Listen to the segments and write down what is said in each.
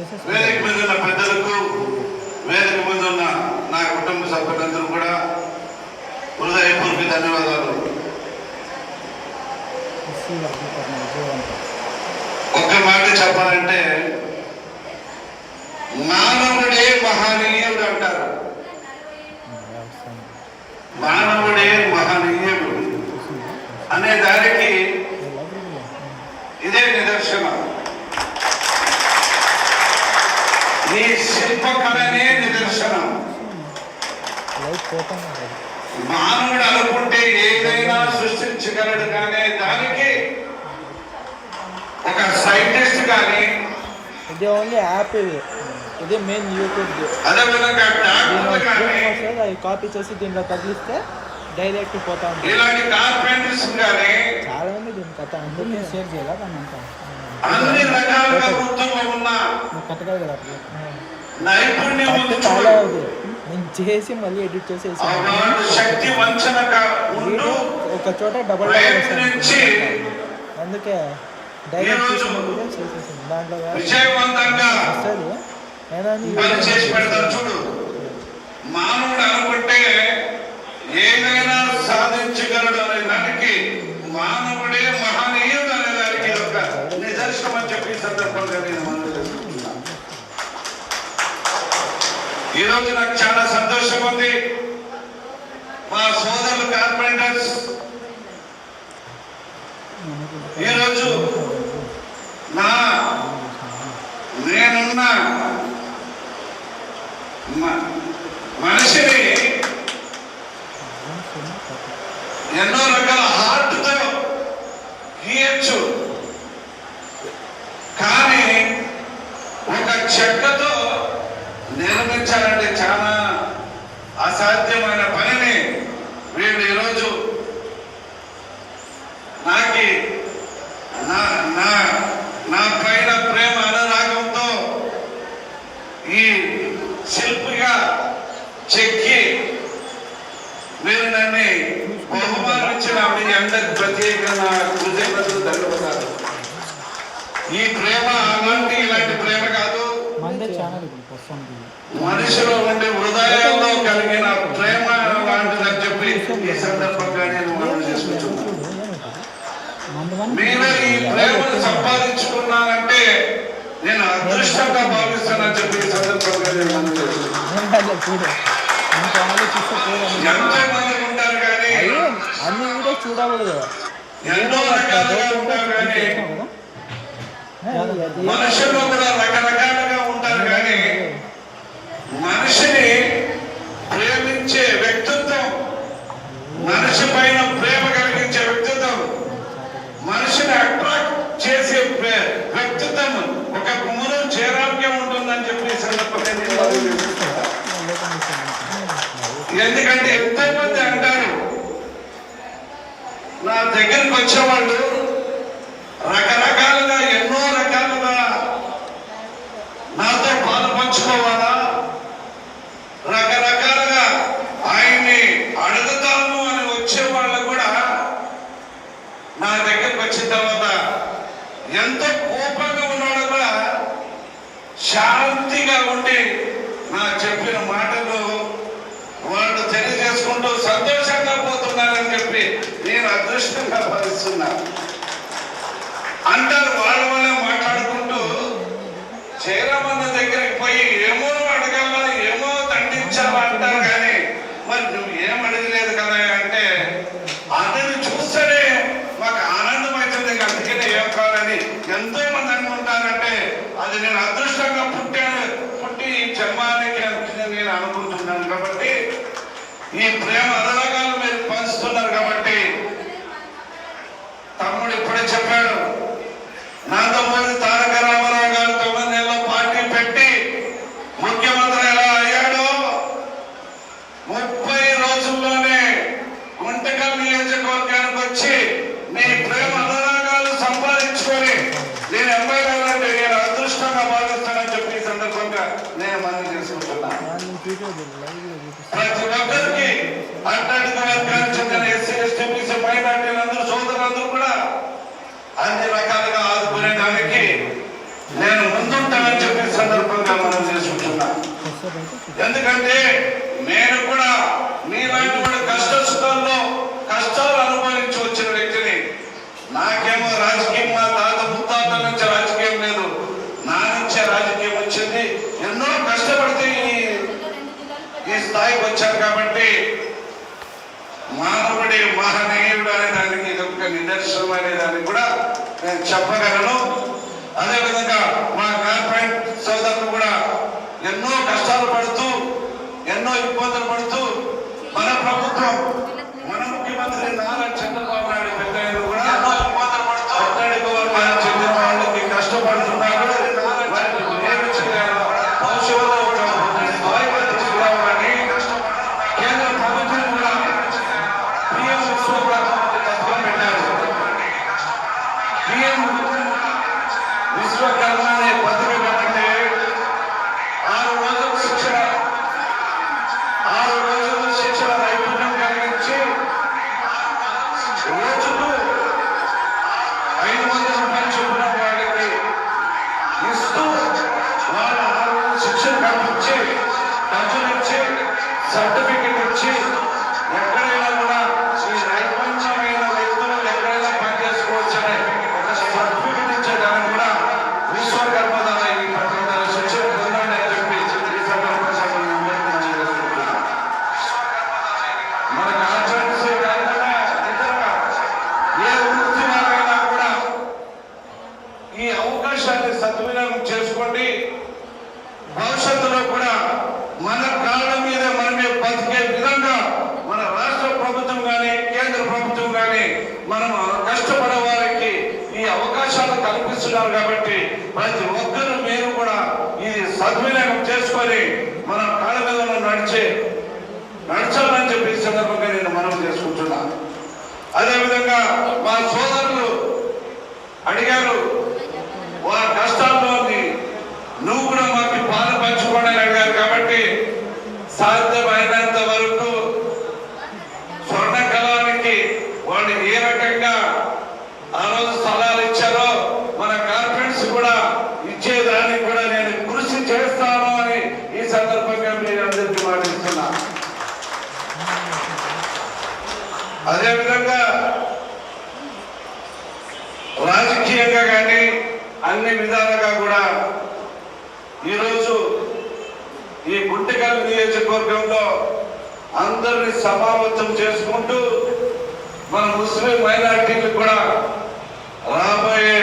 వేదిక మీద ఉన్న పెద్దలకు వేదిక మీద ఉన్న నా కుటుంబ సభ్యులందరూ కూడా హృదయపూర్వక ధన్యవాదాలు. ఒక్క మాట చెప్పాలంటే మానవుడే మహనీయుడు అంటారు వ్యవసాయం మానవుడే మహనీయుడు అనే దానికి లైబ్రరీలో ఇదే నిదర్శనం ఈ శిల్పకళనే నిదర్శనం. మానవుడు అనుకుంటే ఏదైనా సృష్టించగలడు కానీ దానికి ఒక సైంటిస్ట్ కానీ ఇది ఓన్లీ యాప్ ఇది. ఇది మెయిన్ యూట్యూబ్. అది కాపీ చేసి దీంట్లో తగిలిస్తే డైరెక్ట్ పోతా ఉంటుంది ఇలాంటి కార్పెంటర్స్ కానీ చాలా మంది దీని కథ అందుకే షేర్ చేయాలి దాన్ని అంతా అన్ని రకాలుగా వృత్తుల్లో ఉన్న నైపుణ్యం నేను చేసి మళ్ళీ ఎడిట్ చేసి శక్తి ఒక చోట డబల్ అందుకే డైరెక్ట్ దాంట్లో వస్తుంది అయినా మానవుడు అనుకుంటే ఏదైనా సాధించగలడు అనే దానికి మానవుడే మహనీయుడు అనే దానికి ఒక నిదర్శనం అని చెప్పి ఈ సందర్భంగా నేను మనవి చేసుకుంటున్నాను. ఈరోజు నాకు చాలా సంతోషం ఉంది. మా సోదరులు కార్పెంటర్స్ ఈరోజు నా నేనున్న మనిషిని ఎన్నో రకాల హార్ట్తో గీయచ్చు. కానీ ఒక చెక్కతో నిర్మించాలంటే చాలా అసాధ్యమైన పనిని వీళ్ళు ఈరోజు నాకి నా నా నా పైన ప్రేమ అనురాగంతో ఈ శిల్పిగా చెక్కి మీరు నన్ను బహుమానించిన మీ అందరికి ప్రత్యేకంగా కృతజ్ఞతలు ధన్యవాదాలు ఈ ప్రేమ అలాంటి ఇలాంటి ప్రేమ కాదు. మందే ఛానల్ మనిషిలో ఉండే హృదయంలో కలిగిన ప్రేమ లాంటిదని చెప్పి ఈ సందర్భంగా నేను మనం చేసుకుంటున్నాను. మీరు ఈ ప్రేమను సంపాదించుకున్నానంటే నేను అదృష్టంగా భావిస్తానని చెప్పి ఈ సందర్భంగా నేను మనం చేసుకుంటున్నాను. చూడు ఇంకా ఆలోచిస్తే చూడండి ఎంతో మంది ఉంటారు కానీ అయ్యో అన్ని వీడియో చూడకూడదు ఎన్నో రకాలుగా ఉంటారు కానీ మనుషుల్లో కూడా రకరకాలుగా ఉంటారు కానీ మనిషిని ప్రేమించే వ్యక్తిత్వం మనిషి పైన ప్రేమ కలిగించే వ్యక్తిత్వం మనిషిని అట్రాక్ట్ చేసే ప్రే- వ్యక్తిత్వం ఒక కుమురు చేరాగ్యం ఉంటుందని చెప్పి ఈ సందర్భంగా నేను మనవి చేస్తున్నాను. ఎందుకంటే ఎంతో మంది అంటారు? నా దగ్గరికి వచ్చేవాళ్ళు రకరకాలుగా ఎన్నో రకాలుగా నాతో పాలు పంచుకోవాలా రకరకాలుగా ఆయన్ని అడుగుతాము అని వచ్చే వాళ్ళు కూడా నా దగ్గరికి వచ్చిన తర్వాత ఎంత కోపంగా ఉన్నవాడు కూడా శాంతిగా ఉండి నా చెప్పిన మాట తెలియజేసుకుంటూ సంతోషంగా పోతున్నారని చెప్పి నేను అదృష్టంగా భావిస్తున్నాను అంటారు వాళ్ళ వాళ్ళే మాట్లాడుకుంటూ చేరమన్న దగ్గరికి పోయి ఏమో అడగాలా ఏమో దండించాలా అంటారు కానీ మరి నువ్వు ఏం అడగలేదు కదా? ప్రతి ఒక్కరికి అట్లాంటి వర్గానికి కూడా అన్ని రకాలుగా ఆదుకునే దానికి నేను ముందుంటానని చెప్పి సందర్భంగా మనం చేసుకుంటున్నా. ఎందుకంటే నేను కూడా మీలాంటి కూడా స్థాయికి వచ్చాం కాబట్టి మానవుడే మహనీయుడు అనే దానికి ఒక నిదర్శనం అనే దానికి కూడా నేను చెప్పగలను. అదేవిధంగా మా కార్పొరేట్ సోదరులు కూడా ఎన్నో కష్టాలు పడుతూ ఎన్నో ఇబ్బందులు పడుతూ మన ప్రభుత్వం మన ముఖ్యమంత్రి నారా చంద్రబాబు రోజుల ఇచ్చి సర్టిఫికెట్ ఇచ్చి ఎక్కడైనా కూడా ఈ నైపుణ్యమైన వ్యక్తులు ఎక్కడైనా పనిచేసుకోవచ్చనే ఒక సర్టిఫికెట్ ఇచ్చేదాన్ని కూడా విశ్వకర్మ ద్వారా ఈ పథకం శిక్షణ పొందండి అని చెప్పి ఈ సందర్భంగా మన కాన్ఫరెన్స్ కాకుండా ఏ వృత్తి వారైనా కూడా ఈ అవకాశాన్ని సద్వినియోగం చేసుకోండి. భవిష్యత్తులో కూడా మన కాళ్ళ మీద మనమే బతికే విధంగా మన రాష్ట్ర ప్రభుత్వం కానీ కేంద్ర ప్రభుత్వం కానీ మనం కష్టపడే వారికి ఈ అవకాశాలు కల్పిస్తున్నారు కాబట్టి ప్రతి ఒక్కరూ మీరు కూడా ఇది సద్వినియోగం చేసుకొని మన కాళ్ళ మీద మనం నడిచే నడచాలని చెప్పి సందర్భంగా నేను మనం చేసుకుంటున్నాను అదేవిధంగా మా సోదరులు అడిగారు వారి కష్టాల్లో నువ్వు కూడా మాకు పాలు పంచుకోండి అని అడిగారు కాబట్టి సాధ్యమైనంత వరకు స్వర్ణ కళానికి వాళ్ళు ఏ రకంగా ఆ రోజు స్థలాలు ఇచ్చారో మన కార్పెంట్స్ కూడా ఇచ్చేదానికి కూడా నేను కృషి చేస్తాను అని ఈ సందర్భంగా మీరు అందరికీ మాటిస్తున్నా. అదేవిధంగా రాజకీయంగా కానీ అన్ని విధాలుగా కూడా ఈరోజు ఈ గుంటకల్ నియోజకవర్గంలో అందరిని సమావేశం చేసుకుంటూ మన ముస్లిం మైనార్టీలు కూడా రాబోయే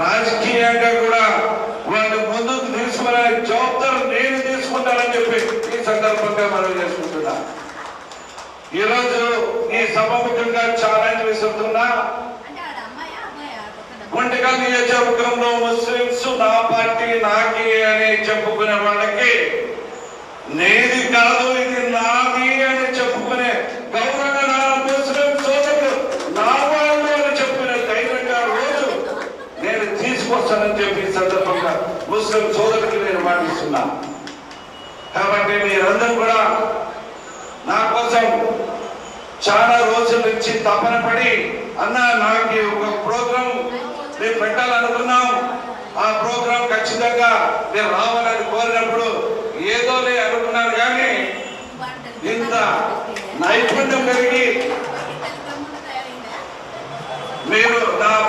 రాజకీయంగా కూడా వాళ్ళు ముందుకు తీసుకునే జవాబారు నేను తీసుకుంటానని చెప్పి ఈ సందర్భంగా మనం చేసుకుంటున్నా. ఈరోజు ఈ సభముఖంగా ఛాలెంజ్ విసురుతున్నా గుంటకల్ నియోజకవర్గంలో ముస్లింస్ నా పార్టీ నాకి అని చెప్పుకునే వాళ్ళకి నేది కాదు ఇది నాది అని చెప్పుకునే గౌరవ నా ముస్లిం సోదరులు నా వాళ్ళు అని చెప్పుకునే ధైర్యంగా రోజు నేను తీసుకొస్తానని చెప్పి సందర్భంగా ముస్లిం సోదరులకి నేను మాటిస్తున్నా. కాబట్టి మీరందరూ కూడా నా కోసం చాలా రోజుల నుంచి తపన పడి అన్న నాకు ఒక ప్రోగ్రాం మేము పెట్టాలనుకున్నాం. ఆ ప్రోగ్రాం ఖచ్చితంగా నేను రావాలని